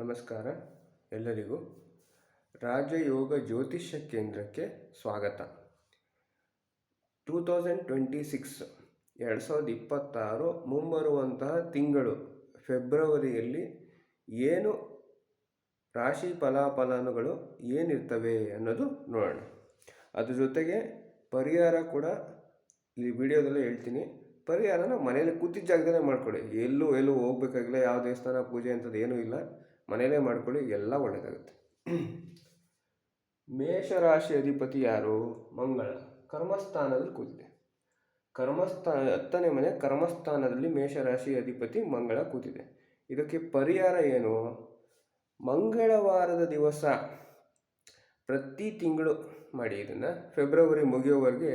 ನಮಸ್ಕಾರ ಎಲ್ಲರಿಗೂ. ರಾಜಯೋಗ ಜ್ಯೋತಿಷ್ಯ ಕೇಂದ್ರಕ್ಕೆ ಸ್ವಾಗತ. ಟೂ ತೌಸಂಡ್ ಟ್ವೆಂಟಿ ಸಿಕ್ಸ್, ಎರಡು ಸಾವಿರದ ಇಪ್ಪತ್ತಾರು ಮುಂಬರುವಂತಹ ತಿಂಗಳು, ಫೆಬ್ರವರಿಯಲ್ಲಿ ಏನು ರಾಶಿ ಫಲಾಫಲಾನುಗಳು ಏನಿರ್ತವೆ ಅನ್ನೋದು ನೋಡೋಣ. ಅದ್ರ ಜೊತೆಗೆ ಪರಿಹಾರ ಕೂಡ ಈ ವಿಡಿಯೋದಲ್ಲಿ ಹೇಳ್ತೀನಿ. ಪರಿಹಾರನ ಮನೇಲಿ ಕೂತಿದ್ದ ಜಾಗದಲ್ಲೇ ಮಾಡ್ಕೊಳ್ಳಿ. ಎಲ್ಲೂ ಎಲ್ಲೂ ಹೋಗ್ಬೇಕಾಗಿಲ್ಲ, ಯಾವ ದೇವಸ್ಥಾನ ಪೂಜೆ ಅಂಥದ್ದು ಏನೂ ಇಲ್ಲ. ಮನೇಲೇ ಮಾಡ್ಕೊಳ್ಳಿ, ಎಲ್ಲ ಒಳ್ಳೆಯದಾಗುತ್ತೆ ಮೇಷರಾಶಿ ಅಧಿಪತಿ ಯಾರು? ಮಂಗಳ. ಕರ್ಮಸ್ಥಾನದಲ್ಲಿ ಕೂತಿದೆ. ಕರ್ಮಸ್ಥಾನ ಹತ್ತನೇ ಮನೆ ಕರ್ಮಸ್ಥಾನದಲ್ಲಿ ಮೇಷರಾಶಿ ಅಧಿಪತಿ ಮಂಗಳ ಕೂತಿದೆ. ಇದಕ್ಕೆ ಪರಿಹಾರ ಏನು? ಮಂಗಳವಾರದ ದಿವಸ ಪ್ರತಿ ತಿಂಗಳು ಮಾಡಿ. ಇದನ್ನು ಫೆಬ್ರವರಿ ಮುಗಿಯೋವರೆಗೆ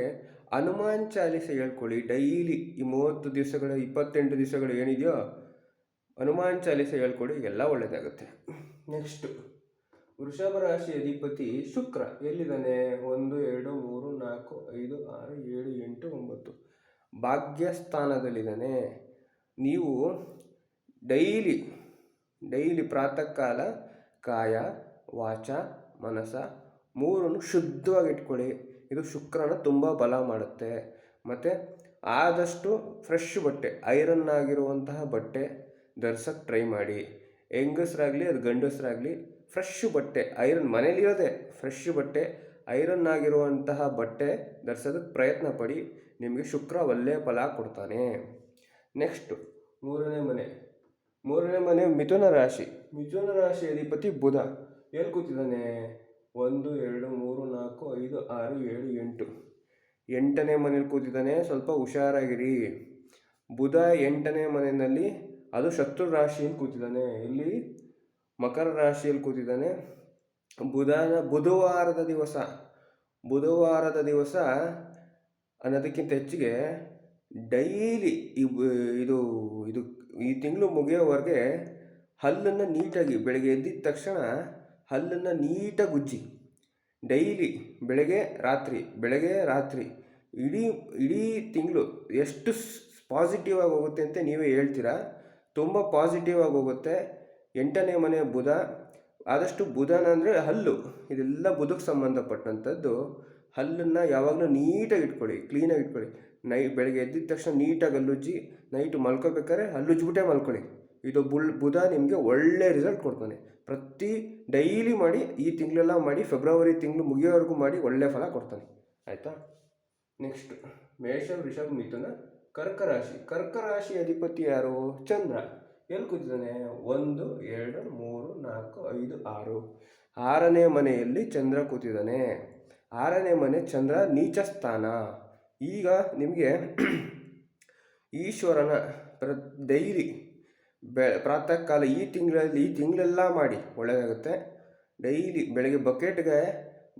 ಹನುಮಾನ್ ಚಾಲಿಸ ಹೇಳ್ಕೊಳ್ಳಿ. ಡೈಲಿ ಈ ಮೂವತ್ತು ದಿವಸಗಳ, ಇಪ್ಪತ್ತೆಂಟು ದಿವಸಗಳು ಏನಿದೆಯೋ ಹನುಮಾನ್ ಚಾಲಿಸ ಹೇಳ್ಕೊಡಿ ಎಲ್ಲ ಒಳ್ಳೆಯದಾಗುತ್ತೆ ನೆಕ್ಸ್ಟು ವೃಷಭ ರಾಶಿ ಅಧಿಪತಿ ಶುಕ್ರ ಎಲ್ಲಿದ್ದಾನೆ? ಒಂದು, ಎರಡು, ಮೂರು, ನಾಲ್ಕು, ಐದು, ಆರು, ಏಳು, ಎಂಟು, ಒಂಬತ್ತು. ಭಾಗ್ಯಸ್ಥಾನದಲ್ಲಿದ್ದಾನೆ. ನೀವು ಡೈಲಿ ಡೈಲಿ ಪ್ರಾತಃ ಕಾಲ ಕಾಯ, ವಾಚ, ಮನಸ ಮೂರನ್ನು ಶುದ್ಧವಾಗಿ ಇಟ್ಕೊಳ್ಳಿ. ಇದು ಶುಕ್ರನ ತುಂಬ ಬಲ ಮಾಡುತ್ತೆ. ಮತ್ತು ಆದಷ್ಟು ಫ್ರೆಶ್ ಬಟ್ಟೆ ಐರನ್ ಆಗಿರುವಂತಹ ಬಟ್ಟೆ ಧರ್ಸಕ್ಕೆ ಟ್ರೈ ಮಾಡಿ. ಹೆಂಗಸ್ರಾಗಲಿ ಅದು ಗಂಡಸರಾಗಲಿ ಫ್ರೆಶ್ ಬಟ್ಟೆ ಐರನ್ ಮನೇಲಿರೋದೆ ಫ್ರೆಶ್ ಬಟ್ಟೆ ಐರನ್ ಆಗಿರುವಂತಹ ಬಟ್ಟೆ ಧರಿಸೋದಕ್ಕೆ ಪ್ರಯತ್ನ ಪಡಿ, ನಿಮಗೆ ಶುಕ್ರ ಒಳ್ಳೆಯ ಫಲ ಕೊಡ್ತಾನೆ. ನೆಕ್ಸ್ಟು ಮೂರನೇ ಮನೆ. ಮೂರನೇ ಮನೆ ಮಿಥುನ ರಾಶಿ. ಮಿಥುನ ರಾಶಿ ಅಧಿಪತಿ ಬುಧ. ಎಲ್ಲಿ ಕೂತಿದ್ದಾನೆ? ಒಂದು, ಎರಡು, ಮೂರು, ನಾಲ್ಕು, ಐದು, ಆರು, ಏಳು, ಎಂಟು. ಎಂಟನೇ ಮನೇಲಿ ಕೂತಿದ್ದಾನೆ. ಸ್ವಲ್ಪ ಹುಷಾರಾಗಿರಿ. ಬುಧ ಎಂಟನೇ ಮನೆಯಲ್ಲಿ ಅದು ಶತ್ರು ರಾಶಿಯಲ್ಲಿ ಕೂತಿದ್ದಾನೆ. ಇಲ್ಲಿ ಮಕರ ರಾಶಿಯಲ್ಲಿ ಕೂತಿದ್ದಾನೆ. ಬುಧನ, ಬುಧವಾರದ ದಿವಸ ಬುಧವಾರದ ದಿವಸ ಅನ್ನೋದಕ್ಕಿಂತ ಹೆಚ್ಚಿಗೆ ಡೈಲಿ ಇದು ಇದು ಈ ತಿಂಗಳು ಮುಗಿಯೋವರೆಗೆ ಹಲ್ಲನ್ನು ನೀಟಾಗಿ ಬೆಳಗ್ಗೆ ಎದ್ದಿದ ತಕ್ಷಣ ಹಲ್ಲನ್ನು ನೀಟಾಗಿ ಉಜ್ಜಿ ಡೈಲಿ ಬೆಳಗ್ಗೆ, ರಾತ್ರಿ ಬೆಳಗ್ಗೆ, ರಾತ್ರಿ ಇಡೀ ಇಡೀ ತಿಂಗಳು ಎಷ್ಟು ಪಾಸಿಟಿವ್ ಆಗಿ ಹೋಗುತ್ತೆ ಅಂತ ನೀವೇ ಹೇಳ್ತೀರಾ? ತುಂಬ ಪಾಸಿಟಿವ್ ಆಗಿ ಹೋಗುತ್ತೆ. ಎಂಟನೇ ಮನೆ ಬುಧ. ಆದಷ್ಟು ಬುಧನ ಅಂದರೆ ಹಲ್ಲು. ಇದೆಲ್ಲ ಬುಧಕ್ಕೆ ಸಂಬಂಧಪಟ್ಟಂಥದ್ದು. ಹಲ್ಲನ್ನು ಯಾವಾಗಲೂ ನೀಟಾಗಿ ಇಟ್ಕೊಳ್ಳಿ ಕ್ಲೀನಾಗಿ ಇಟ್ಕೊಳ್ಳಿ. ನೈ, ಬೆಳಗ್ಗೆ ಎದ್ದಿದ ತಕ್ಷಣ ನೀಟಾಗಿ ಹಲ್ಲುಜ್ಜಿ ನೈಟ್ ಮಲ್ಕೋಬೇಕಾದ್ರೆ ಹಲ್ಲುಜ್ಬಿಟ್ಟೆ ಮಲ್ಕೊಳ್ಳಿ. ಇದು ಬುಲ್, ಬುಧ ನಿಮಗೆ ಒಳ್ಳೆ ರಿಸಲ್ಟ್ ಕೊಡ್ತಾನೆ. ಪ್ರತಿ ಡೈಲಿ ಮಾಡಿ, ಈ ತಿಂಗಳೆಲ್ಲ ಮಾಡಿ ಫೆಬ್ರವರಿ ತಿಂಗಳು ಮುಗಿಯೋವರೆಗೂ ಮಾಡಿ ಒಳ್ಳೆ ಫಲ ಕೊಡ್ತಾನೆ. ಆಯಿತಾ? ನೆಕ್ಸ್ಟ್ ಮೇಷ, ವೃಷಭ, ಮಿಥುನ. ಕರ್ಕ ರಾಶಿ ಕರ್ಕ ರಾಶಿ ಅಧಿಪತಿ ಯಾರು? ಚಂದ್ರ. ಎಲ್ಲಿ ಕೂತಿದ್ದಾನೆ? ಒಂದು, ಎರಡು, ಮೂರು, ನಾಲ್ಕು, ಐದು, ಆರು. ಆರನೇ ಮನೆಯಲ್ಲಿ ಚಂದ್ರ ಕೂತಿದ್ದಾನೆ. ಆರನೇ ಮನೆ ಚಂದ್ರ ನೀಚ ಸ್ಥಾನ ಈಗ ನಿಮಗೆ ಈಶ್ವರನ ಪ್ರ, ಡೈಲಿ ಬೆ, ಪ್ರಾತಃ ಕಾಲ ಈ ತಿಂಗಳಲ್ಲಿ, ಈ ತಿಂಗಳೆಲ್ಲ ಮಾಡಿ ಒಳ್ಳೆಯದಾಗುತ್ತೆ ಡೈಲಿ ಬೆಳಗ್ಗೆ ಬಕೆಟ್ಗೆ,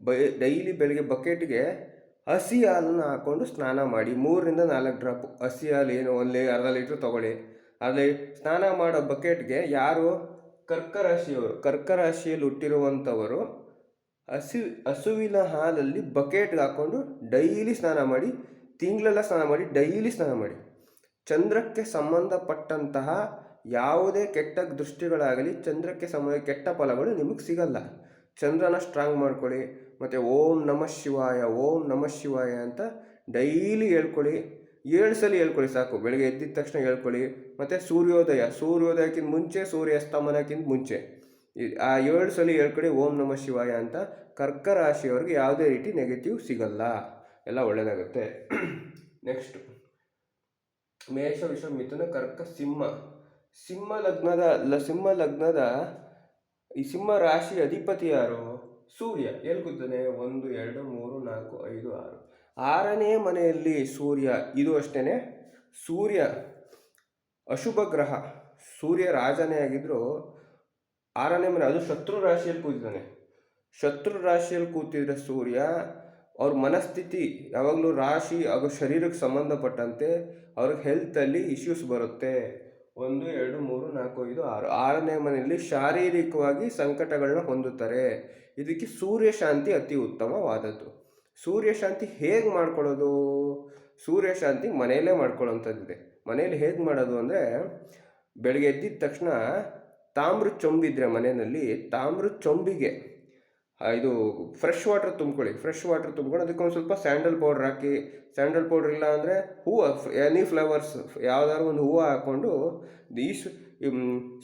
ಬೈ, ಡೈಲಿ ಬೆಳಗ್ಗೆ ಬಕೆಟ್ಗೆ ಹಸಿ ಹಾಲನ್ನು ಹಾಕ್ಕೊಂಡು ಸ್ನಾನ ಮಾಡಿ. ಮೂರರಿಂದ ನಾಲ್ಕು ಡ್ರಾಪ್ ಹಸಿ ಹಾಲು ಏನು? ಒಂದು ಅರ್ಧ ಲೀಟ್ರ್ ತೊಗೊಳ್ಳಿ. ಅಲ್ಲಿ ಸ್ನಾನ ಮಾಡೋ ಬಕೆಟ್ಗೆ ಯಾರು? ಕರ್ಕ ರಾಶಿಯವರು ಕರ್ಕ ರಾಶಿಯಲ್ಲಿ ಹುಟ್ಟಿರುವಂಥವರು ಹಸಿ, ಹಸುವಿನ ಹಾಲಲ್ಲಿ ಬಕೆಟ್ಗೆ ಹಾಕ್ಕೊಂಡು ಡೈಲಿ ಸ್ನಾನ ಮಾಡಿ, ತಿಂಗಳೆಲ್ಲ ಸ್ನಾನ ಮಾಡಿ ಡೈಲಿ ಸ್ನಾನ ಮಾಡಿ. ಚಂದ್ರಕ್ಕೆ ಸಂಬಂಧಪಟ್ಟಂತಹ ಯಾವುದೇ ಕೆಟ್ಟ ದೃಷ್ಟಿಗಳಾಗಲಿ, ಚಂದ್ರಕ್ಕೆ ಸಂಬಂಧ ಕೆಟ್ಟ ಫಲಗಳು ನಿಮಗೆ ಸಿಗಲ್ಲ. ಚಂದ್ರನ ಸ್ಟ್ರಾಂಗ್ ಮಾಡ್ಕೊಳ್ಳಿ, ಮತ್ತು ಓಂ ನಮಃ ಶಿವಾಯ, ಓಂ ನಮಃ ಶಿವಾಯ ಅಂತ ಡೈಲಿ ಹೇಳ್ಕೊಳ್ಳಿ. ಏಳು ಸಲ ಹೇಳ್ಕೊಳ್ಳಿ ಸಾಕು. ಬೆಳಗ್ಗೆ ಎದ್ದಿದ ತಕ್ಷಣ ಹೇಳ್ಕೊಳ್ಳಿ. ಮತ್ತು ಸೂರ್ಯೋದಯ, ಸೂರ್ಯೋದಯಕ್ಕಿಂತ ಮುಂಚೆ, ಸೂರ್ಯಾಸ್ತಮನಕ್ಕಿಂತ ಮುಂಚೆ. ಆ ಏಳು ಸಲ ಹೇಳ್ಕೊಳ್ಳಿ ಓಂ ನಮಃ ಶಿವಾಯ ಅಂತ ಕರ್ಕ ರಾಶಿಯವ್ರಿಗೆ ಯಾವುದೇ ರೀತಿ ನೆಗೆಟಿವ್ ಸಿಗಲ್ಲ. ಎಲ್ಲ ಒಳ್ಳೆಯದಾಗುತ್ತೆ ನೆಕ್ಸ್ಟು ಮೇಷ ವಿಶ್ವ ಮಿಥುನ, ಕರ್ಕ, ಸಿಂಹ. ಸಿಂಹ ಲಗ್ನದ ಸಿಂಹ ಲಗ್ನದ ಈ ಸಿಂಹ ರಾಶಿ ಅಧಿಪತಿ ಯಾರು? ಸೂರ್ಯ. ಎಲ್ಲಿ ಕೂತಾನೆ ಒಂದು, ಎರಡು, ಮೂರು, ನಾಲ್ಕು, ಐದು, ಆರು. ಆರನೇ ಮನೆಯಲ್ಲಿ ಸೂರ್ಯ. ಇದು ಅಷ್ಟೇ ಸೂರ್ಯ ಅಶುಭ ಗ್ರಹ. ಸೂರ್ಯ ರಾಜನೇ ಆಗಿದ್ದರೂ ಆರನೇ ಮನೆ, ಅದು ಶತ್ರು ರಾಶಿಯಲ್ಲಿ ಕೂತಿದ್ದಾನೆ. ಶತ್ರು ರಾಶಿಯಲ್ಲಿ ಕೂತಿದ್ರೆ ಸೂರ್ಯ ಅವ್ರ ಮನಸ್ಥಿತಿ ಯಾವಾಗಲೂ ರಾಶಿ ಹಾಗೂ ಶರೀರಕ್ಕೆ ಸಂಬಂಧಪಟ್ಟಂತೆ ಅವ್ರಿಗೆ ಹೆಲ್ತಲ್ಲಿ ಇಶ್ಯೂಸ್ ಬರುತ್ತೆ. ಒಂದು, ಎರಡು, ಮೂರು, ನಾಲ್ಕು, ಐದು, ಆರು. ಆರನೇ ಮನೆಯಲ್ಲಿ ಶಾರೀರಿಕವಾಗಿ ಸಂಕಟಗಳನ್ನ ಹೊಂದುತ್ತಾರೆ. ಇದಕ್ಕೆ ಸೂರ್ಯಶಾಂತಿ ಅತಿ ಉತ್ತಮವಾದದ್ದು. ಸೂರ್ಯಶಾಂತಿ ಹೇಗೆ ಮಾಡ್ಕೊಳ್ಳೋದು? ಸೂರ್ಯಶಾಂತಿ ಮನೆಯಲ್ಲೇ ಮಾಡ್ಕೊಳ್ಳೋಂಥದ್ದಿದೆ. ಮನೆಯಲ್ಲಿ ಹೇಗೆ ಮಾಡೋದು ಅಂದರೆ, ಬೆಳಗ್ಗೆ ಎದ್ದಿದ ತಕ್ಷಣ ತಾಮ್ರ ಚೊಂಬಿದ್ರೆ ಮನೆಯಲ್ಲಿ ತಾಮ್ರ ಚೊಂಬಿಗೆ. ಇದು ಫ್ರೆಶ್ ವಾಟರ್ ತುಂಬ್ಕೊಳ್ಳಿ. ಫ್ರೆಶ್ ವಾಟರ್ ತುಂಬ್ಕೊಂಡು ಅದಕ್ಕೆ ಒಂದು ಸ್ವಲ್ಪ ಸ್ಯಾಂಡಲ್ ಪೌಡ್ರ್ ಹಾಕಿ ಸ್ಯಾಂಡಲ್ ಪೌಡ್ರ್ ಇಲ್ಲ ಅಂದರೆ ಹೂವು ಎನಿ ಫ್ಲವರ್ಸ್ ಯಾವ್ದಾದ್ರು ಒಂದು ಹೂವು ಹಾಕ್ಕೊಂಡು ಈಶ್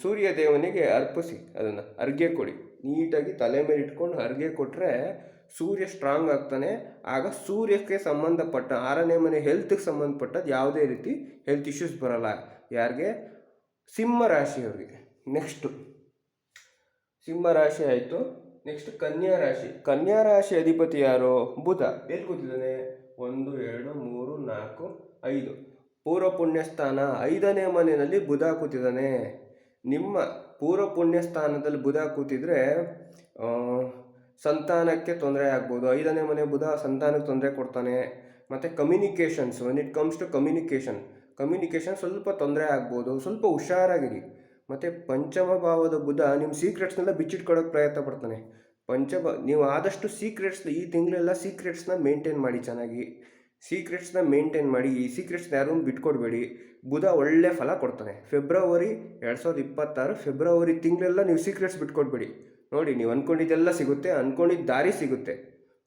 ಸೂರ್ಯ ದೇವನಿಗೆ ಅರ್ಪಿಸಿ ಅದನ್ನು ಅರ್ಗೆ ಕೊಡಿ. ನೀಟಾಗಿ ತಲೆ ಮೇಲೆ ಇಟ್ಕೊಂಡು ಅರ್ಗೆ ಕೊಟ್ಟರೆ ಸೂರ್ಯ ಸ್ಟ್ರಾಂಗ್ ಆಗ್ತಾನೆ. ಆಗ ಸೂರ್ಯಕ್ಕೆ ಸಂಬಂಧಪಟ್ಟ, ಆರನೇ ಮನೆ ಹೆಲ್ತ್ಗೆ ಸಂಬಂಧಪಟ್ಟದ್ದು ಯಾವುದೇ ರೀತಿ ಹೆಲ್ತ್ ಇಶ್ಯೂಸ್ ಬರಲ್ಲ. ಯಾರಿಗೆ? ಸಿಂಹ ರಾಶಿಯವರಿಗೆ. ನೆಕ್ಸ್ಟು ಸಿಂಹ ರಾಶಿ ಆಯಿತು. ನೆಕ್ಸ್ಟ್ ಕನ್ಯಾ ರಾಶಿ. ಕನ್ಯಾ ರಾಶಿ ಅಧಿಪತಿ ಯಾರು? ಬುಧ. ಎಲ್ಲಿ ಕೂತಿದ್ದಾನೆ. ಒಂದು ಎರಡು ಮೂರು ನಾಲ್ಕು ಐದು. ಪೂರ್ವ ಪುಣ್ಯಸ್ಥಾನ ಐದನೇ ಮನೆಯಲ್ಲಿ ಬುಧ ಕೂತಿದ್ದಾನೆ. ನಿಮ್ಮ ಪೂರ್ವ ಪುಣ್ಯಸ್ಥಾನದಲ್ಲಿ ಬುಧ ಕೂತಿದ್ರೆ ಸಂತಾನಕ್ಕೆ ತೊಂದರೆ ಆಗ್ಬೋದು. ಐದನೇ ಮನೆ ಬುಧ ಸಂತಾನಕ್ಕೆ ತೊಂದರೆ ಕೊಡ್ತಾನೆ. ಮತ್ತು communications when it comes to communication communication ಸ್ವಲ್ಪ ತೊಂದರೆ ಆಗ್ಬೋದು. ಸ್ವಲ್ಪ ಹುಷಾರಾಗಿರಿ. ಮತ್ತು ಪಂಚಮ ಭಾವದ ಬುಧ ನಿಮ್ಮ ಸೀಕ್ರೆಟ್ಸ್ನೆಲ್ಲ ಬಿಚ್ಚಿಟ್ಕೊಳ್ಳೋಕೆ ಪ್ರಯತ್ನ ಪಡ್ತಾನೆ. ಪಂಚಮ, ನೀವು ಆದಷ್ಟು ಸೀಕ್ರೆಟ್ಸ್ ಈ ತಿಂಗಳೆಲ್ಲ ಸೀಕ್ರೆಟ್ಸ್ನ ಮೇಂಟೈನ್ ಮಾಡಿ ಚೆನ್ನಾಗಿ. ಸೀಕ್ರೆಟ್ಸ್ನ ಮೇಂಟೈನ್ ಮಾಡಿ, ಈ ಸೀಕ್ರೆಟ್ಸ್ನ ಯಾರೂ ಬಿಟ್ಕೊಡ್ಬೇಡಿ. ಬುಧ ಒಳ್ಳೆ ಫಲ ಕೊಡ್ತಾನೆ. ಫೆಬ್ರವರಿ ಎರಡು ಸಾವಿರದ ಇಪ್ಪತ್ತಾರು ಫೆಬ್ರವರಿ ತಿಂಗಳೆಲ್ಲ ನೀವು ಸೀಕ್ರೆಟ್ಸ್ ಬಿಟ್ಕೊಡ್ಬೇಡಿ. ನೋಡಿ, ನೀವು ಅಂದ್ಕೊಂಡಿದ್ದೆಲ್ಲ ಸಿಗುತ್ತೆ ಅಂದ್ಕೊಂಡಿದ್ದ ದಾರಿ ಸಿಗುತ್ತೆ.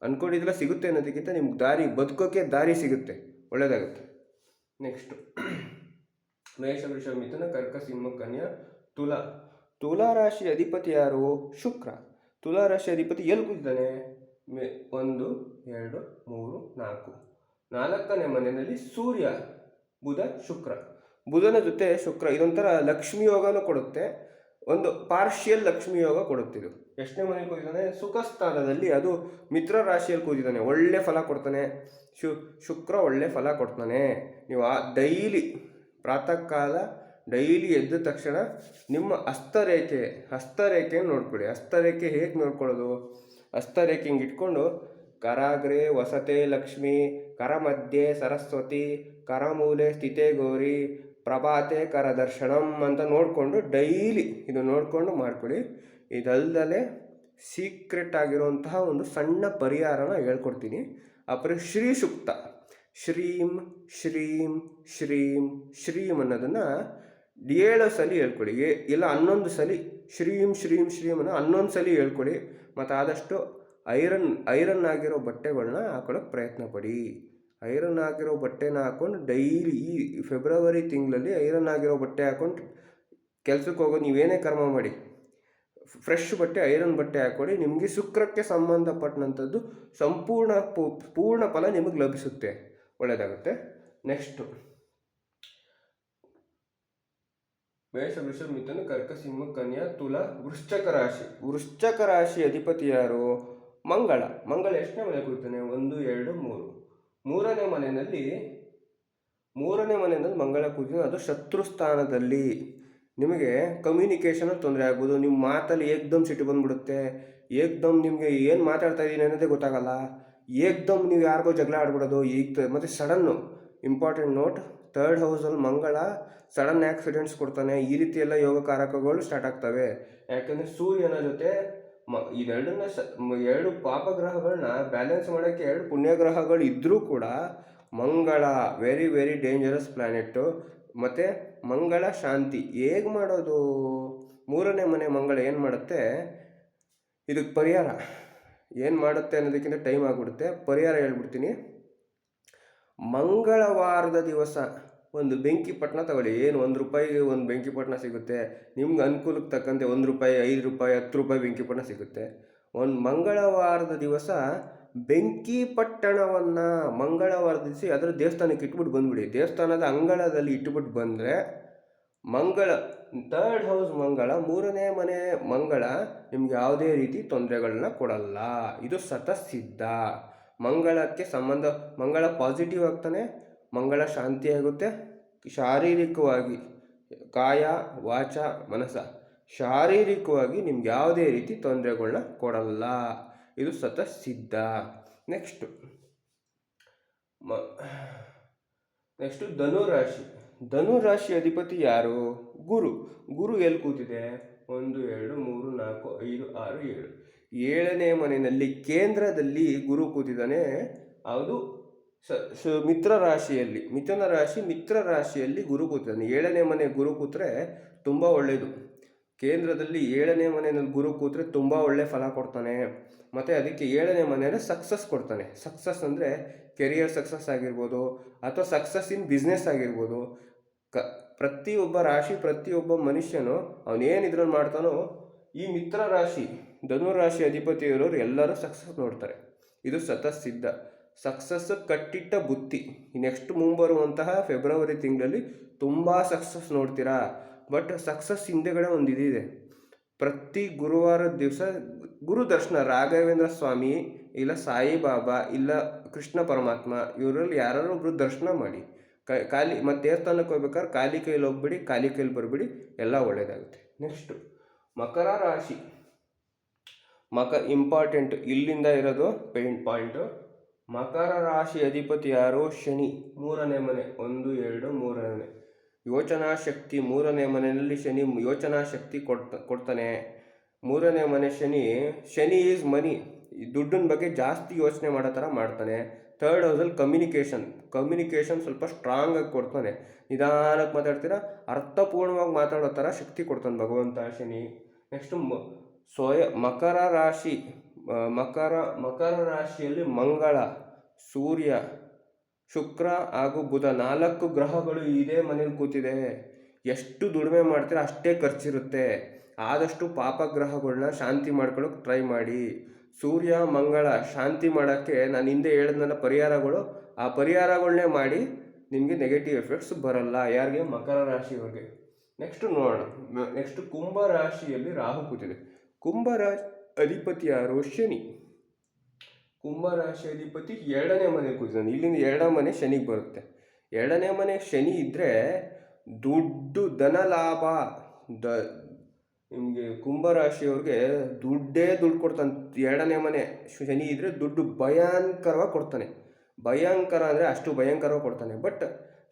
ಅಂದ್ಕೊಂಡಿದ್ದೆಲ್ಲ ಸಿಗುತ್ತೆ ಅನ್ನೋದಕ್ಕಿಂತ ನಿಮ್ಗೆ ದಾರಿ ಬದುಕೋಕ್ಕೆ ದಾರಿ ಸಿಗುತ್ತೆ. ಒಳ್ಳೆಯದಾಗುತ್ತೆ ನೆಕ್ಸ್ಟು ಮೇಷ ವೃಷ ಮಿಥುನ, ಕರ್ಕ, ಸಿಂಹ, ಕನ್ಯಾ, ತುಲಾ. ತುಲಾ ರಾಶಿ ಅಧಿಪತಿ ಯಾರು? ಶುಕ್ರ. ತುಲಾ ರಾಶಿ ಅಧಿಪತಿ ಎಲ್ಲಿ ಕೂತಿದ್ದಾನೆ? ಮೇ, ಒಂದು, ಎರಡು, ಮೂರು, ನಾಲ್ಕು. ನಾಲ್ಕನೇ ಮನೆಯಲ್ಲಿ ಸೂರ್ಯ, ಬುಧ, ಶುಕ್ರ. ಬುಧನ ಜೊತೆ ಶುಕ್ರ, ಇದೊಂಥರ ಲಕ್ಷ್ಮಿ ಯೋಗನೂ ಕೊಡುತ್ತೆ. ಒಂದು ಪಾರ್ಷಿಯಲ್ ಲಕ್ಷ್ಮಿ ಯೋಗ ಕೊಡುತ್ತಿದ್ದು ಎಷ್ಟನೇ ಮನೆಯಲ್ಲಿ ಕೂತಿದ್ದಾನೆ? ಸುಖ ಸ್ಥಾನದಲ್ಲಿ ಅದು ಮಿತ್ರ ರಾಶಿಯಲ್ಲಿ ಕೂತಿದ್ದಾನೆ. ಒಳ್ಳೆ ಫಲ ಕೊಡ್ತಾನೆ. ಶು, ಶುಕ್ರ ಒಳ್ಳೆ ಫಲ ಕೊಡ್ತಾನೆ. ನೀವು ಆ ಡೈಲಿ ಪ್ರಾತಃ ಕಾಲ ಡೈಲಿ ಎದ್ದ ತಕ್ಷಣ ನಿಮ್ಮ ಹಸ್ತರೇಖೆ ಹಸ್ತರೇಖೆಯನ್ನು ನೋಡ್ಕೊಳ್ಳಿ. ಹಸ್ತರೇಖೆ ಹೇಗೆ ನೋಡ್ಕೊಳ್ಳೋದು? ಹಸ್ತರೇಖೆ ಹಿಂಗೆ ಇಟ್ಕೊಂಡು, ಕರಾಗ್ರೆ ವಸತೆ ಲಕ್ಷ್ಮಿ ಕರ ಮಧ್ಯೆ ಸರಸ್ವತಿ, ಕರಮೂಲೆ ಸ್ಥಿತೆ ಗೌರಿ, ಪ್ರಭಾತೆ ಕರ ದರ್ಶನಂ ಅಂತ ನೋಡಿಕೊಂಡು ಡೈಲಿ ಇದು ನೋಡಿಕೊಂಡು ಮಾಡ್ಕೊಳ್ಳಿ. ಇದಲ್ದಲೆ ಸೀಕ್ರೆಟ್ ಆಗಿರುವಂತಹ ಒಂದು ಸಣ್ಣ ಪರಿಹಾರನ ಹೇಳ್ಕೊಡ್ತೀನಿ. ಅಪರ ಶ್ರೀ ಸೂಕ್ತ. ಶ್ರೀಂ ಶ್ರೀಂ ಶ್ರೀಂ ಶ್ರೀಂ ಅನ್ನೋದನ್ನು ಏಳು ಸಲ ಹೇಳ್ಕೊಳ್ಳಿ ಇಲ್ಲ ಹನ್ನೊಂದು ಸಲ ಶ್ರೀಂ ಶ್ರೀಂ ಶ್ರೀಂ ಅನ್ನೋ ಹನ್ನೊಂದು ಸಲ ಹೇಳ್ಕೊಳ್ಳಿ ಮತ್ತು ಆದಷ್ಟು ಐರನ್ ಐರನ್ ಆಗಿರೋ ಬಟ್ಟೆಗಳನ್ನ ಹಾಕೊಳ್ಳೋಕೆ ಪ್ರಯತ್ನ ಪಡಿ. ಐರನ್ ಆಗಿರೋ ಬಟ್ಟೆನ ಹಾಕೊಂಡು ಡೈಲಿ ಈ ಫೆಬ್ರವರಿ ತಿಂಗಳಲ್ಲಿ ಐರನ್ ಆಗಿರೋ ಬಟ್ಟೆ ಹಾಕೊಂಡು ಕೆಲಸಕ್ಕೆ ಹೋಗೋ ನೀವೇನೇ ಕರ್ಮ ಮಾಡಿ. ಫ್ರೆಶ್ ಬಟ್ಟೆ, ಐರನ್ ಬಟ್ಟೆ ಹಾಕ್ಕೊಳ್ಳಿ ನಿಮಗೆ ಶುಕ್ರಕ್ಕೆ ಸಂಬಂಧಪಟ್ಟಂಥದ್ದು ಸಂಪೂರ್ಣ ಪೂರ್ಣ ಫಲ ನಿಮಗೆ ಲಭಿಸುತ್ತೆ. ಒಳ್ಳೆಯದಾಗುತ್ತೆ ನೆಕ್ಸ್ಟು ಮೇಷ ವೃಷಭ ಮಿಥುನ, ಕರ್ಕ, ಸಿಂಹ, ಕನ್ಯಾ, ತುಲಾ, ವೃಶ್ಚಕ ರಾಶಿ. ವೃಶ್ಚಕ ರಾಶಿ ಅಧಿಪತಿ ಯಾರು? ಮಂಗಳ. ಮಂಗಳ ಎಷ್ಟನೇ ಮನೆ ಕೂರ್ತಾನೆ ಒಂದು, ಎರಡು, ಮೂರು. ಮೂರನೇ ಮನೆಯಲ್ಲಿ ಮೂರನೇ ಮನೆಯಲ್ಲಿ ಮಂಗಳ ಕೂತಿದ್ದು ಅದು ಶತ್ರು ಸ್ಥಾನದಲ್ಲಿ. ನಿಮಗೆ ಕಮ್ಯುನಿಕೇಷನ್ ತೊಂದರೆ ಆಗ್ಬೋದು. ನಿಮ್ಮ ಮಾತಲ್ಲಿ ಏಕ್ದಮ್ ಸಿಟ್ಟು ಬಂದ್ಬಿಡುತ್ತೆ. ಏಕ್ದಮ್ ನಿಮಗೆ ಏನು ಮಾತಾಡ್ತಾ ಇದ್ದೀನಿ ಅನ್ನೋದೇ ಗೊತ್ತಾಗಲ್ಲ. ಏಕ್ದಮ್ ನೀವು ಯಾರಿಗೋ ಜಗಳ ಆಡ್ಬಿಡೋದು ಈಗ ಮತ್ತು ಸಡನ್ನು ಇಂಪಾರ್ಟೆಂಟ್ ನೋಟ್ ಥರ್ಡ್ ಹೌಸಲ್ಲಿ ಮಂಗಳ ಸಡನ್ ಆ್ಯಕ್ಸಿಡೆಂಟ್ಸ್ ಕೊಡ್ತಾನೆ. ಈ ರೀತಿ ಎಲ್ಲ ಯೋಗ ಕಾರಕಗಳು ಸ್ಟಾರ್ಟ್ ಆಗ್ತವೆ. ಯಾಕಂದರೆ ಸೂರ್ಯನ ಜೊತೆ ಮ ಇದೆರಡನ್ನ ಸ ಎರಡು ಪಾಪಗ್ರಹಗಳನ್ನ ಬ್ಯಾಲೆನ್ಸ್ ಮಾಡೋಕ್ಕೆ ಎರಡು ಪುಣ್ಯಗ್ರಹಗಳು ಇದ್ದರೂ ಕೂಡ ಮಂಗಳ ವೆರಿ ವೆರಿ ಡೇಂಜರಸ್ ಪ್ಲ್ಯಾನೆಟ್ಟು ಮತ್ತು ಮಂಗಳ ಶಾಂತಿ. ಹೇಗೆ ಮಾಡೋದು? ಮೂರನೇ ಮನೆ ಮಂಗಳ ಏನು ಮಾಡುತ್ತೆ? ಇದಕ್ಕೆ ಪರಿಹಾರ. ಏನು ಮಾಡುತ್ತೆ ಅನ್ನೋದಕ್ಕಿಂತ ಟೈಮ್ ಆಗಿಬಿಡುತ್ತೆ. ಪರಿಹಾರ ಹೇಳ್ಬಿಡ್ತೀನಿ. ಮಂಗಳವಾರದ ದಿವಸ ಒಂದು ಬೆಂಕಿ ಪಟ್ಟಣ ತಗೊಳ್ಳಿ. ಏನು, ಒಂದು ರೂಪಾಯಿಗೆ ಒಂದು ಬೆಂಕಿ ಪಟ್ಟಣ ಸಿಗುತ್ತೆ. ನಿಮ್ಗೆ ಅನುಕೂಲಕ್ಕೆ ತಕ್ಕಂತೆ ಒಂದು ರೂಪಾಯಿ, ಐದು ರೂಪಾಯಿ, ಹತ್ತು ರೂಪಾಯಿ ಬೆಂಕಿ ಪಟ್ಟಣ ಸಿಗುತ್ತೆ. ಒಂದು ಮಂಗಳವಾರದ ದಿವಸ ಬೆಂಕಿ ಪಟ್ಟಣವನ್ನು ಮಂಗಳವಾರದ ದಿವಸ ಅದರ ದೇವಸ್ಥಾನಕ್ಕೆ ಇಟ್ಬಿಟ್ಟು ಬಂದ್ಬಿಡಿ. ದೇವಸ್ಥಾನದ ಅಂಗಳದಲ್ಲಿ ಇಟ್ಬಿಟ್ಟು ಬಂದರೆ ಮಂಗಳ ಥರ್ಡ್ ಹೌಸ್ ಮಂಗಳ, ಮೂರನೇ ಮನೆ ಮಂಗಳ ನಿಮ್ಗೆ ಯಾವುದೇ ರೀತಿ ತೊಂದರೆಗಳನ್ನ ಕೊಡಲ್ಲ. ಇದು ಸಿದ್ಧ. ಮಂಗಳಕ್ಕೆ ಸಂಬಂಧ, ಮಂಗಳ ಪಾಸಿಟಿವ್ ಆಗ್ತಾನೆ, ಮಂಗಳ ಶಾಂತಿ ಆಗುತ್ತೆ. ಶಾರೀರಿಕವಾಗಿ ಕಾಯ, ವಾಚ ಮನಸ ಶಾರೀರಿಕವಾಗಿ ನಿಮ್ಗೆ ಯಾವುದೇ ರೀತಿ ತೊಂದರೆಗಳನ್ನ ಕೊಡಲ್ಲ. ಇದು ಸಿದ್ಧ. ನೆಕ್ಸ್ಟು ಮ ನೆಕ್ಸ್ಟು ಧನುರಾಶಿ. ಧನುರಾಶಿ ಅಧಿಪತಿ ಯಾರು? ಗುರು. ಗುರು ಎಲ್ಲಿ ಕೂತಿದೆ? ಒಂದು, ಎರಡು, ಮೂರು, ನಾಲ್ಕು, ಐದು, ಆರು, ಏಳು. ಏಳನೇ ಮನೆಯಲ್ಲಿ ಕೇಂದ್ರದಲ್ಲಿ ಗುರು ಕೂತಿದ್ದಾನೆ. ಅದು ಸ- ಮಿತ್ರ ರಾಶಿಯಲ್ಲಿ, ಮಿಥುನ ರಾಶಿ, ಮಿತ್ರ ರಾಶಿಯಲ್ಲಿ ಗುರು ಕೂತಿದ್ದಾನೆ. ಏಳನೇ ಮನೆ ಗುರು ಕೂತ್ರೆ ತುಂಬ ಒಳ್ಳೆಯದು. ಕೇಂದ್ರದಲ್ಲಿ ಏಳನೇ ಮನೆಯಲ್ಲಿ ಗುರು ಕೂತ್ರೆ ತುಂಬ ಒಳ್ಳೆ ಫಲ ಕೊಡ್ತಾನೆ. ಮತ್ತು ಅದಕ್ಕೆ ಏಳನೇ ಮನೆಯಲ್ಲಿ ಸಕ್ಸಸ್ ಕೊಡ್ತಾನೆ. ಸಕ್ಸಸ್ ಅಂದರೆ ಕೆರಿಯರ್ ಸಕ್ಸಸ್ ಆಗಿರ್ಬೋದು ಅಥವಾ ಸಕ್ಸಸ್ ಇನ್ ಬಿಸ್ನೆಸ್ ಆಗಿರ್ಬೋದು. ಕ, ಪ್ರತಿಯೊಬ್ಬ ರಾಶಿ, ಪ್ರತಿಯೊಬ್ಬ ಮನುಷ್ಯನು ಅವನೇನು ಇದ್ರಲ್ಲಿ ಮಾಡ್ತಾನೋ ಈ ಮಿತ್ರ ರಾಶಿ, ಧನು ರಾಶಿ ಅಧಿಪತಿ ಇರೋರು ಎಲ್ಲರೂ ಸಕ್ಸಸ್ ನೋಡ್ತಾರೆ. ಇದು ಸಿದ್ಧ. ಸಕ್ಸಸ್ ಕಟ್ಟಿಟ್ಟ ಬುತ್ತಿ. ನೆಕ್ಸ್ಟ್ ಮುಂಬರುವಂತಹ ಫೆಬ್ರವರಿ ತಿಂಗಳಲ್ಲಿ ತುಂಬ ಸಕ್ಸಸ್ ನೋಡ್ತೀರಾ? ಬಟ್ ಸಕ್ಸಸ್ ಹಿಂದೆಗಡೆ ಒಂದು ಇದಿದೆ ಪ್ರತಿ ಗುರುವಾರದ ದಿವಸ ಗುರು ದರ್ಶನ, ರಾಘವೇಂದ್ರ ಸ್ವಾಮಿ ಇಲ್ಲ ಸಾಯಿಬಾಬಾ ಇಲ್ಲ ಕೃಷ್ಣ ಪರಮಾತ್ಮ ಇವರಲ್ಲಿ ಯಾರು ಒಬ್ರು ದರ್ಶನ ಮಾಡಿ. ಖಾಲಿ ಮತ್ತು ದೇವಸ್ಥಾನಕ್ಕೆ ಹೋಗ್ಬೇಕಾದ್ರೆ ಖಾಲಿ ಕೈಲಿ ಹೋಗ್ಬಿಡಿ, ಖಾಲಿ ಕೈಲಿ ಬರಬೇಡಿ, ಎಲ್ಲ ಒಳ್ಳೆಯದಾಗುತ್ತೆ ನೆಕ್ಸ್ಟು, ಮಕರ ರಾಶಿ. ಮಕ, ಇಂಪಾರ್ಟೆಂಟ್, ಇಲ್ಲಿಂದ ಇರೋದು ಪೇಂಟ್ ಪಾಯಿಂಟು. ಮಕರ ರಾಶಿ ಅಧಿಪತಿ ಯಾರು? ಶನಿ. ಮೂರನೇ ಮನೆ. ಒಂದು, ಎರಡು, ಮೂರನೇ ಯೋಚನಾ ಶಕ್ತಿ ಮೂರನೇ ಮನೆಯಲ್ಲಿ ಶನಿ ಯೋಚನಾ ಶಕ್ತಿ ಕೊಡ್ತ, ಕೊಡ್ತಾನೆ. ಮೂರನೇ ಮನೆ ಶನಿ ಶನಿ ಈಸ್ ಮನಿ ದುಡ್ಡಿನ ಬಗ್ಗೆ ಜಾಸ್ತಿ ಯೋಚನೆ ಮಾಡೋ ಥರ ಮಾಡ್ತಾನೆ. ಥರ್ಡ್ ಹೌಸಲ್ಲಿ ಕಮ್ಯುನಿಕೇಷನ್ ಕಮ್ಯುನಿಕೇಷನ್ ಸ್ವಲ್ಪ ಸ್ಟ್ರಾಂಗ್ ಆಗಿ ಕೊಡ್ತಾನೆ. ನಿಧಾನಕ್ಕೆ ಮಾತಾಡ್ತೀರಾ? ಅರ್ಥಪೂರ್ಣವಾಗಿ ಮಾತಾಡೋ ಥರ ಶಕ್ತಿ ಕೊಡ್ತಾನೆ ಭಗವಂತ ಶನಿ. ನೆಕ್ಸ್ಟ್ ಸೋಯ, ಮಕರ ರಾಶಿ. ಮಕರ ಮಕರ ರಾಶಿಯಲ್ಲಿ ಮಂಗಳ, ಸೂರ್ಯ. ಶುಕ್ರ ಹಾಗೂ ಬುಧ ನಾಲ್ಕು ಗ್ರಹಗಳು ಇದೇ ಮನೇಲಿ ಕೂತಿದೆ. ಎಷ್ಟು ದುಡಿಮೆ ಮಾಡ್ತೀರ ಅಷ್ಟೇ ಖರ್ಚಿರುತ್ತೆ. ಆದಷ್ಟು ಪಾಪ ಗ್ರಹಗಳನ್ನ ಶಾಂತಿ ಮಾಡ್ಕೊಳ್ಳೋಕೆ ಟ್ರೈ ಮಾಡಿ. ಸೂರ್ಯ, ಮಂಗಳ ಶಾಂತಿ ಮಾಡೋಕ್ಕೆ ನಾನು ಹಿಂದೆ ಹೇಳಿದ್ನಲ್ಲ ಪರಿಹಾರಗಳು, ಆ ಪರಿಹಾರಗಳನ್ನೇ ಮಾಡಿ ನಿಮಗೆ ನೆಗೆಟಿವ್ ಎಫೆಕ್ಟ್ಸ್ ಬರಲ್ಲ. ಯಾರಿಗೆ? ಮಕರ ರಾಶಿಯವ್ರಿಗೆ. ನೆಕ್ಸ್ಟ್ ನೋಡೋಣ. ನೆಕ್ಸ್ಟ್ ಕುಂಭ ರಾಶಿಯಲ್ಲಿ ರಾಹು ಕೂತಿದೆ. ಕುಂಭ ರಾಶಿ ಶನಿ. ಕುಂಭ ರಾಶಿ ಅಧಿಪತಿ ಎರಡನೇ ಮನೆ ಕೂತಿದ್ದಾನೆ ಇಲ್ಲಿಂದ ಎರಡನೇ ಮನೆ ಶನಿಗೆ ಬರುತ್ತೆ. ಎರಡನೇ ಮನೆ ಶನಿ ಇದ್ದರೆ ದುಡ್ಡು ಧನ ಲಾಭ. ದ, ನಿಮಗೆ ಕುಂಭರಾಶಿಯವ್ರಿಗೆ ದುಡ್ಡೇ ದುಡ್ಡು ಕೊಡ್ತಾನೆ. ಎರಡನೇ ಮನೆ ಶನಿ ಇದ್ದರೆ ದುಡ್ಡು ಭಯಂಕರವಾಗಿ ಕೊಡ್ತಾನೆ. ಭಯಂಕರ ಅಂದರೆ ಅಷ್ಟು ಭಯಂಕರವಾಗಿ ಕೊಡ್ತಾನೆ. ಬಟ್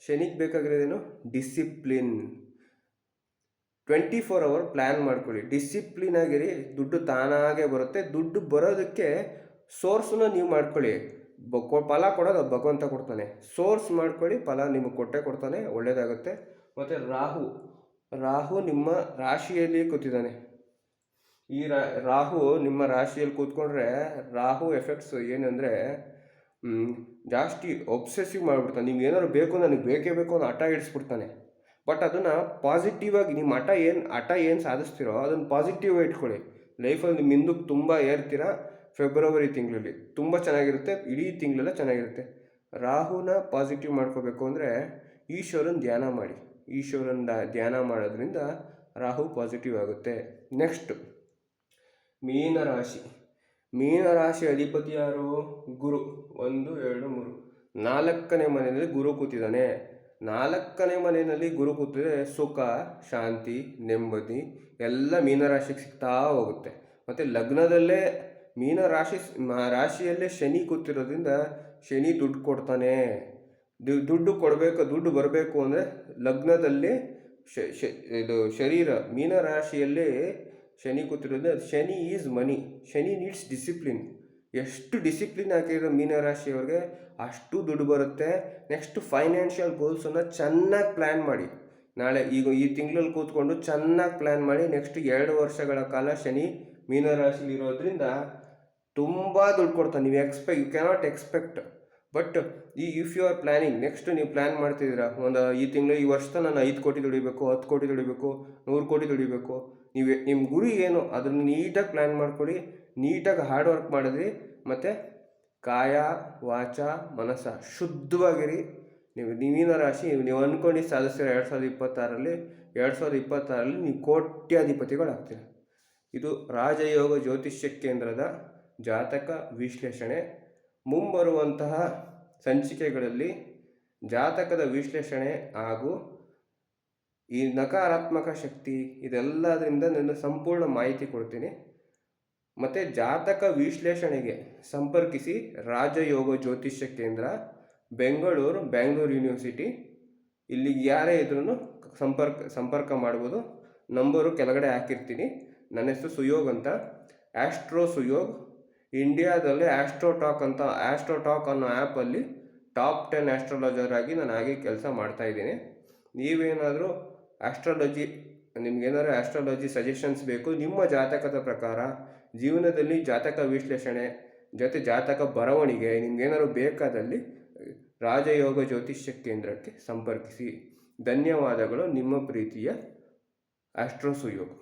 ಶನಿಗೆ ಬೇಕಾಗಿರೋದೇನು? Discipline. Twenty four hour plan ಮಾಡ್ಕೊಳ್ಳಿ. ಡಿಸಿಪ್ಲಿನ್ ಆಗಿರಿ, ದುಡ್ಡು ತಾನಾಗೆ ಬರುತ್ತೆ. ದುಡ್ಡು ಬರೋದಕ್ಕೆ ಸೋರ್ಸನ್ನ ನೀವು ಮಾಡ್ಕೊಳ್ಳಿ. ಬ ಫಲ ಕೊಡೋದು ಭಗವಂತ ಕೊಡ್ತಾನೆ. ಸೋರ್ಸ್ ಮಾಡ್ಕೊಳ್ಳಿ, ಫಲ ನಿಮಗೆ ಕೊಟ್ಟೆ ಕೊಡ್ತಾನೆ ಒಳ್ಳೆಯದಾಗುತ್ತೆ ಮತ್ತು ರಾಹು ರಾಹು ನಿಮ್ಮ ರಾಶಿಯಲ್ಲಿ ಕೂತಿದ್ದಾನೆ. ಈ ರಾಹು ನಿಮ್ಮ ರಾಶಿಯಲ್ಲಿ ಕೂತ್ಕೊಂಡ್ರೆ ರಾಹು ಎಫೆಕ್ಟ್ಸ್ ಏನಂದರೆ ಜಾಸ್ತಿ ಒಬ್ಸೆಸಿವ್ ಮಾಡಿಬಿಡ್ತಾನೆ. ನಿಮ್ಗೆ ಏನಾದ್ರು ಬೇಕು, ನನಗೆ ಬೇಕೇ ಬೇಕು ಅನ್ನೋ ಹಠ ಇಡಿಸ್ಬಿಡ್ತಾನೆ. ಬಟ್ ಅದನ್ನು ಪಾಸಿಟಿವ್ ಆಗಿ ನಿಮ್ಮ ಹಠ ಏನು ಹಠ ಏನು ಸಾಧಿಸ್ತೀರೋ ಅದನ್ನು ಪಾಸಿಟಿವ್ ಇಟ್ಕೊಳ್ಳಿ. ಲೈಫಲ್ಲಿ ನಿಮ್ಮ ಹಿಂದಕ್ಕೆ ತುಂಬ ಏರ್ತೀರ? ಫೆಬ್ರವರಿ ತಿಂಗಳಲ್ಲಿ. ತುಂಬ ಚೆನ್ನಾಗಿರುತ್ತೆ, ಇಡೀ ತಿಂಗಳೆಲ್ಲ ಚೆನ್ನಾಗಿರುತ್ತೆ. ರಾಹುನ ಪಾಸಿಟಿವ್ ಮಾಡ್ಕೋಬೇಕು ಅಂದರೆ ಈಶ್ವರನ ಧ್ಯಾನ ಮಾಡಿ. ಈಶ್ವರನ ಧ್ಯಾನ ಮಾಡೋದ್ರಿಂದ ರಾಹು ಪಾಸಿಟಿವ್ ಆಗುತ್ತೆ. ನೆಕ್ಸ್ಟ್ ಮೀನರಾಶಿ ಮೀನರಾಶಿ ಅಧಿಪತಿ ಯಾರು? ಗುರು. ಒಂದು, ಎರಡು, ಮೂರು. ನಾಲ್ಕನೇ ಮನೆಯಲ್ಲಿ ಗುರು ಕೂತಿದ್ದಾನೆ. ನಾಲ್ಕನೇ ಮನೆಯಲ್ಲಿ ಗುರು ಕೂತಿದ್ರೆ ಸುಖ, ಶಾಂತಿ, ನೆಮ್ಮದಿ, ಎಲ್ಲ ಮೀನರಾಶಿಗೆ ಸಿಗ್ತಾ ಹೋಗುತ್ತೆ. ಮತ್ತು ಲಗ್ನದಲ್ಲೇ ಮೀನರಾಶಿ ರಾಶಿಯಲ್ಲೇ ಶನಿ ಕೂತಿರೋದ್ರಿಂದ ಶನಿ ದುಡ್ಡು ಕೊಡ್ತಾನೆ. ದುಡ್ಡು ಕೊಡಬೇಕು, ದುಡ್ಡು ಬರಬೇಕು ಅಂದರೆ ಲಗ್ನದಲ್ಲಿ ಶ ಇದು ಶರೀರ, ಮೀನರಾಶಿಯಲ್ಲಿ Shani ಕೂತಿರೋದು Shani is money. Shani needs discipline. ಎಷ್ಟು ಡಿಸಿಪ್ಲಿನ್ ಹಾಕಿರೋ ಮೀನರಾಶಿಯವ್ರಿಗೆ, ಅಷ್ಟು ದುಡ್ಡು ಬರುತ್ತೆ. ನೆಕ್ಸ್ಟ್ ಫೈನಾನ್ಷಿಯಲ್ ಗೋಲ್ಸನ್ನು ಚೆನ್ನಾಗಿ ಪ್ಲ್ಯಾನ್ ಮಾಡಿ. ನಾಳೆ ಈಗ ಈ ತಿಂಗಳಲ್ಲಿ ಕೂತ್ಕೊಂಡು ಚೆನ್ನಾಗಿ ಪ್ಲ್ಯಾನ್ ಮಾಡಿ, ನೆಕ್ಸ್ಟ್ ಎರಡು ವರ್ಷಗಳ ಕಾಲ ಶನಿ ಮೀನರಾಶಿಲಿರೋದ್ರಿಂದ ತುಂಬ ದುಡ್ಡು ಕೊಡ್ತಾನೆ ನೀವು expect you cannot expect but ಈ if you are planning next ನೀವು ಪ್ಲ್ಯಾನ್ ಮಾಡ್ತಿದ್ದೀರಾ? ಒಂದು ಈ ತಿಂಗಳು, ಈ ವರ್ಷ ನಾನು ಐದು ಕೋಟಿ ದುಡಿಬೇಕು, ಹತ್ತು ಕೋಟಿ ದುಡಿಬೇಕು, ನೂರು ಕೋಟಿ ದುಡಿಬೇಕು. ನೀವು ನಿಮ್ಮ ಗುರಿ ಏನು? ಅದನ್ನು ನೀಟಾಗಿ ಪ್ಲ್ಯಾನ್ ಮಾಡ್ಕೊಳ್ಳಿ, ನೀಟಾಗಿ ಹಾರ್ಡ್ ವರ್ಕ್ ಮಾಡಿದ್ರಿ, ಮತ್ತು ಕಾಯ, ವಾಚ ಮನಸ್ಸ ಶುದ್ಧವಾಗಿರಿ. ನೀವು, ನೀವಿನ ರಾಶಿ, ನೀವು ಅಂದ್ಕೊಂಡು ಸಾಧಿಸ್ತೀರ? ಎರಡು ಸಾವಿರದ ಇಪ್ಪತ್ತಾರಲ್ಲಿ, ಎರಡು ಸಾವಿರದ ಇಪ್ಪತ್ತಾರಲ್ಲಿ ನೀವು ಕೋಟ್ಯಾಧಿಪತಿಗಳಾಗ್ತೀರ. ಇದು ರಾಜಯೋಗ ಜ್ಯೋತಿಷ್ಯ ಕೇಂದ್ರದ ಜಾತಕ ವಿಶ್ಲೇಷಣೆ ಮುಂಬರುವಂತಹ ಸಂಚಿಕೆಗಳಲ್ಲಿ ಜಾತಕದ ವಿಶ್ಲೇಷಣೆ ಹಾಗೂ ಈ ನಕಾರಾತ್ಮಕ ಶಕ್ತಿ ಇದೆಲ್ಲದರಿಂದ ನನ್ನ ಸಂಪೂರ್ಣ ಮಾಹಿತಿ ಕೊಡ್ತೀನಿ. ಮತ್ತು ಜಾತಕ ವಿಶ್ಲೇಷಣೆಗೆ ಸಂಪರ್ಕಿಸಿ ರಾಜಯೋಗ ಜ್ಯೋತಿಷ್ಯ ಕೇಂದ್ರ, ಬೆಂಗಳೂರು, ಬ್ಯಾಂಗ್ಳೂರು ಯೂನಿವರ್ಸಿಟಿ. ಇಲ್ಲಿಗೆ ಯಾರೇ ಇದ್ರೂ ಸಂಪರ್ಕ ಸಂಪರ್ಕ ಮಾಡ್ಬೋದು. ನಂಬರು ಕೆಳಗಡೆ ಹಾಕಿರ್ತೀನಿ. ನನ್ನ ಹೆಸರು ಸುಯೋಗ್ ಅಂತ. ಆಸ್ಟ್ರೋ ಸುಯೋಗ್. ಇಂಡಿಯಾದಲ್ಲಿ ಆಸ್ಟ್ರೋ ಟಾಕ್ ಅಂತ ಆಸ್ಟ್ರೋ ಟಾಕ್ ಅನ್ನೋ ಆ್ಯಪಲ್ಲಿ ಟಾಪ್ ಟೆನ್ ಆಸ್ಟ್ರಾಲಜರ್ ಆಗಿ ನಾನು ಹಾಗೆ ಕೆಲಸ ಮಾಡ್ತಾ ಮಾಡ್ತಾಯಿದ್ದೀನಿ ನೀವೇನಾದರೂ ಆಸ್ಟ್ರಾಲಜಿ ನಿಮ್ಗೇನಾದ್ರು ಆಸ್ಟ್ರಾಲಜಿ ಸಜೆಷನ್ಸ್ ಬೇಕು, ನಿಮ್ಮ ಜಾತಕದ ಪ್ರಕಾರ ಜೀವನದಲ್ಲಿ ಜಾತಕ ವಿಶ್ಲೇಷಣೆ, ಜೊತೆ ಜಾತಕ ಬರವಣಿಗೆ, ನಿಮ್ಗೇನಾದ್ರು ಬೇಕಾದಲ್ಲಿ ರಾಜಯೋಗ ಜ್ಯೋತಿಷ್ಯ ಕೇಂದ್ರಕ್ಕೆ ಸಂಪರ್ಕಿಸಿ. ಧನ್ಯವಾದಗಳು, ನಿಮ್ಮ ಪ್ರೀತಿಯ ಆಸ್ಟ್ರೋ ಸುಯೋಗ್